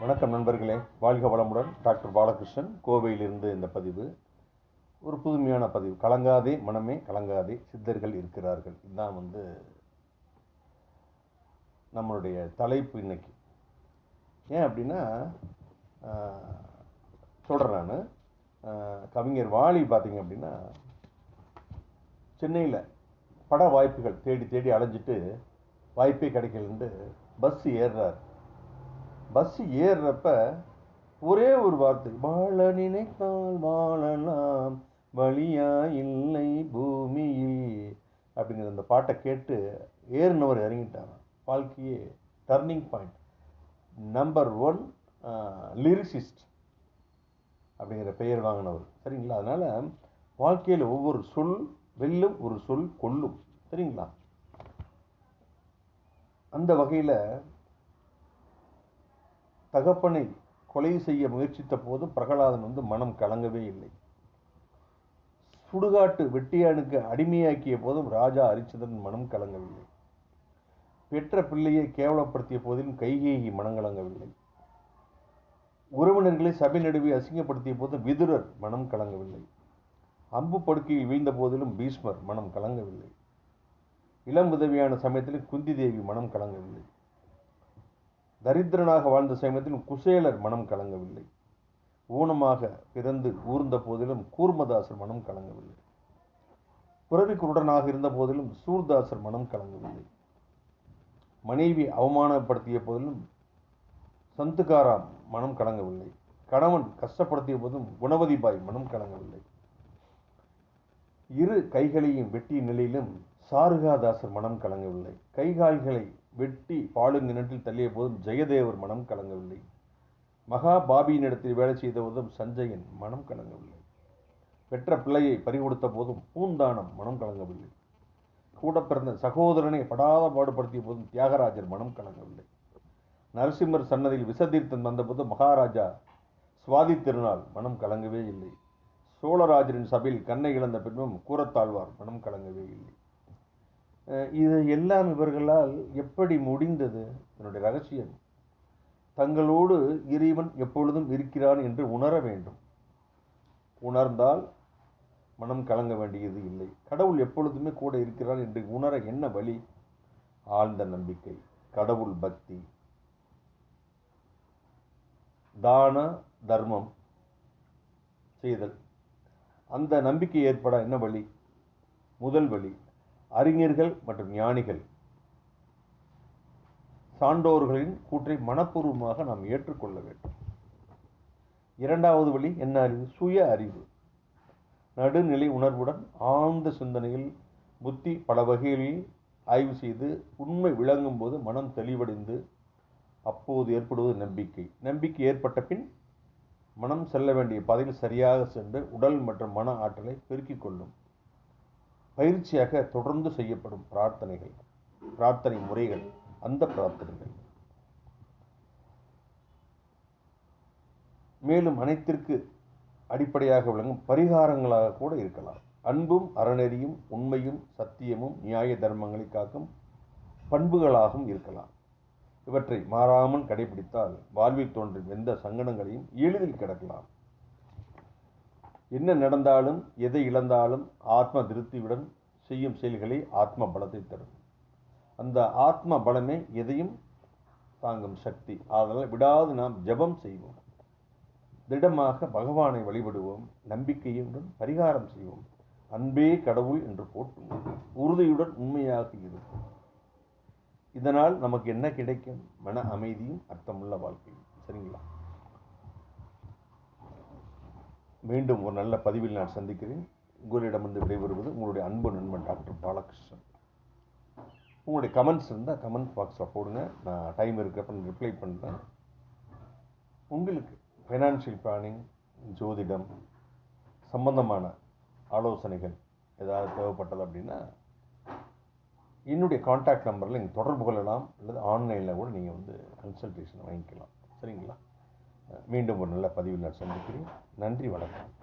வணக்கம் நண்பர்களே. வாழ்க வளமுடன் டாக்டர் பாலகிருஷ்ணன். கோவையிலிருந்து இந்த பதிவு ஒரு புதுமையான பதிவு. கலங்காதே மனமே கலங்காதே சித்தர்கள் இருக்கிறார்கள். இதுதான் வந்து நம்மளுடைய தலைப்பு இன்னைக்கு. ஏன் அப்படின்னா சொல்கிறேன் நான். கவிஞர் வாலி பார்த்தீங்க அப்படின்னா சென்னையில் பட வாய்ப்புகள் தேடி தேடி அலைஞ்சிட்டு வாய்ப்பே கிடைக்கலன்ட்டு பஸ் ஏறுறாரு. பஸ் ஏறுறப்ப ஒரே ஒரு வார்த்தை வாழ நினைத்தால் வாழலாம் வழியா இல்லை பூமியில் அப்படிங்கிற அந்த பாட்டை கேட்டு ஏறினவர் இறங்கிட்டாங்க வாழ்க்கையே turning point number one lyricist அப்படிங்கிற பெயர் வாங்கினவர். சரிங்களா? அதனால் வாழ்க்கையில் ஒவ்வொரு சொல் வெல்லும் ஒரு சொல் கொல்லும். சரிங்களா? அந்த வகையில் தகப்பனை கொலை செய்ய முயற்சித்த போதும் பிரகலாதன் வந்து மனம் கலங்கவே இல்லை. சுடுகாட்டு வெட்டியானுக்கு அடிமையாக்கிய போதும் ராஜா அரிச்சந்திரன் மனம் கலங்கவில்லை. பெற்ற பிள்ளையை கேவலப்படுத்திய போதிலும் கைகேயி மனம் கலங்கவில்லை. உறவினர்களை சபை நடுவே அசிங்கப்படுத்திய போது விதுரர் மனம் கலங்கவில்லை. அம்பு படுக்கையில் வீழ்ந்த போதிலும் பீஷ்மர் மனம் கலங்கவில்லை. இளம் உதவியான சமயத்தில் குந்தி தேவி மனம் கலங்கவில்லை. தரித்திரனாக வாழ்ந்த சமயத்தில் குசேலர் மனம் கலங்கவில்லை. ஊனமாக பிறந்து ஊர்ந்த போதிலும் கூர்மதாசர் மனம் கலங்கவில்லை. புறவி குருடனாக இருந்த போதிலும் சூர்தாசர் மனம் கலங்கவில்லை. மனைவி அவமானப்படுத்திய போதிலும் சந்துகாராம் மனம் கலங்கவில்லை. கணவன் கஷ்டப்படுத்திய போதும் குணவதிபாய் மனம் கலங்கவில்லை. இரு கைகளையும் வெட்டிய நிலையிலும் சாருகாதாசர் மனம் கலங்கவில்லை. கைகால்களை வெட்டி பாலும் கிணற்றில் தள்ளிய போதும் ஜெயதேவர் மனம் கலங்கவில்லை. மகா பாபியினிடத்தில் வேலை செய்த போதும் சஞ்சயன் மனம் கலங்கவில்லை. பெற்ற பிள்ளையை பறிகொடுத்த போதும் பூந்தானம் மனம் கலங்கவில்லை. கூட பிறந்த சகோதரனை படாத பாடுபடுத்திய போதும் தியாகராஜர் மனம் கலங்கவில்லை. நரசிம்மர் சன்னதியில் விசதீர்த்தன் வந்தபோது மகாராஜா சுவாதி திருநாள் மனம் கலங்கவே இல்லை. சோழராஜரின் சபையில் கண்ணை இழந்த பின்பும் கூறத்தாழ்வார் மனம் கலங்கவே இல்லை. இது எல்லாம் இவர்களால் எப்படி முடிந்தது? என்னுடைய ரகசியம். தங்களோடு இறைவன் எப்பொழுதும் இருக்கிறான் என்று உணர வேண்டும். உணர்ந்தால் மனம் கலங்க வேண்டியது இல்லை. கடவுள் எப்பொழுதுமே கூட இருக்கிறான் என்று உணர என்ன வழி? ஆழ்ந்த நம்பிக்கை கடவுள் பக்தி. தான தர்மம் செய்தல். அந்த நம்பிக்கை ஏற்பட என்ன வழி? முதல் வழி அறிஞர்கள் மற்றும் ஞானிகள். சான்றோர்களின் கூற்றை மனப்பூர்வமாக நாம் ஏற்றுக்கொள்ள வேண்டும். இரண்டாவது வழி என்ன அறிவு? சுய அறிவு. நடுநிலை உணர்வுடன் ஆழ்ந்த சிந்தனையில் புத்தி பல வகைகளில் ஆய்வு செய்து உண்மை விளங்கும் போது மனம் தெளிவடைந்து அப்போது ஏற்படுவது நம்பிக்கை. நம்பிக்கை ஏற்பட்ட பின் மனம் செல்ல வேண்டிய பாதையில் சரியாக சென்று உடல் மற்றும் மன ஆற்றலை பெருக்கிக் கொள்ளும். பயிற்சியாக தொடர்ந்து செய்யப்படும் பிரார்த்தனைகள் பிரார்த்தனை முறைகள் அந்த பிரார்த்தனைகள். மேலும் அனைத்திற்கு அடிப்படையாக விளங்கும் பரிகாரங்களாக கூட இருக்கலாம். அன்பும் அறநெறியும் உண்மையும் சத்தியமும் நியாய தர்மங்களை காக்கும் பண்புகளாகவும் இருக்கலாம். இவற்றை மாறாமல் கடைபிடித்தால் வாழ்வில் தோன்றும் எந்த சங்கடங்களையும் எளிதில் கிடக்கலாம். என்ன நடந்தாலும் எதை இழந்தாலும் ஆத்ம திருப்தியுடன் செய்யும் செயல்களை ஆத்ம பலத்தை தரும். அந்த ஆத்ம பலமே எதையும் தாங்கும் சக்தி. அதனால் விடாது நாம் ஜபம் செய்வோம். திடமாக பகவானை வழிபடுவோம். நம்பிக்கையுடன் பரிகாரம் செய்வோம். அன்பே கடவுள் என்று போட்டுவோம் உறுதியுடன் உண்மையாக இருக்கும். இதனால் நமக்கு என்ன கிடைக்கும்? மன அமைதியும் அர்த்தமுள்ள வாழ்க்கையும். சரிங்களா? மீண்டும் ஒரு நல்ல பதிவில் நான் சந்திக்கிறேன். உங்களிடமிருந்து விடைபெறுவது உங்களுடைய அன்பு நண்பன் டாக்டர் பாலகிருஷ்ணன். உங்களுடைய கமெண்ட்ஸ் இருந்தால் கமெண்ட் பாக்ஸில் போடுங்க. நான் டைம் இருக்கிறப்ப நான் ரிப்ளை பண்ணுறேன் உங்களுக்கு ஃபைனான்ஷியல் பிளானிங் ஜோதிடம் சம்பந்தமான ஆலோசனைகள் ஏதாவது தேவைப்பட்டது அப்படின்னா என்னுடைய காண்டாக்ட் நம்பரில் நீங்கள் தொடர்பு கொள்ளலாம். அல்லது ஆன்லைனில் கூட நீங்கள் வந்து கன்சல்டேஷன் வாங்கிக்கலாம். சரிங்களா? மீண்டும் ஒரு நல்ல பதிவில் நான் சந்திக்கிறேன். நன்றி வணக்கம்.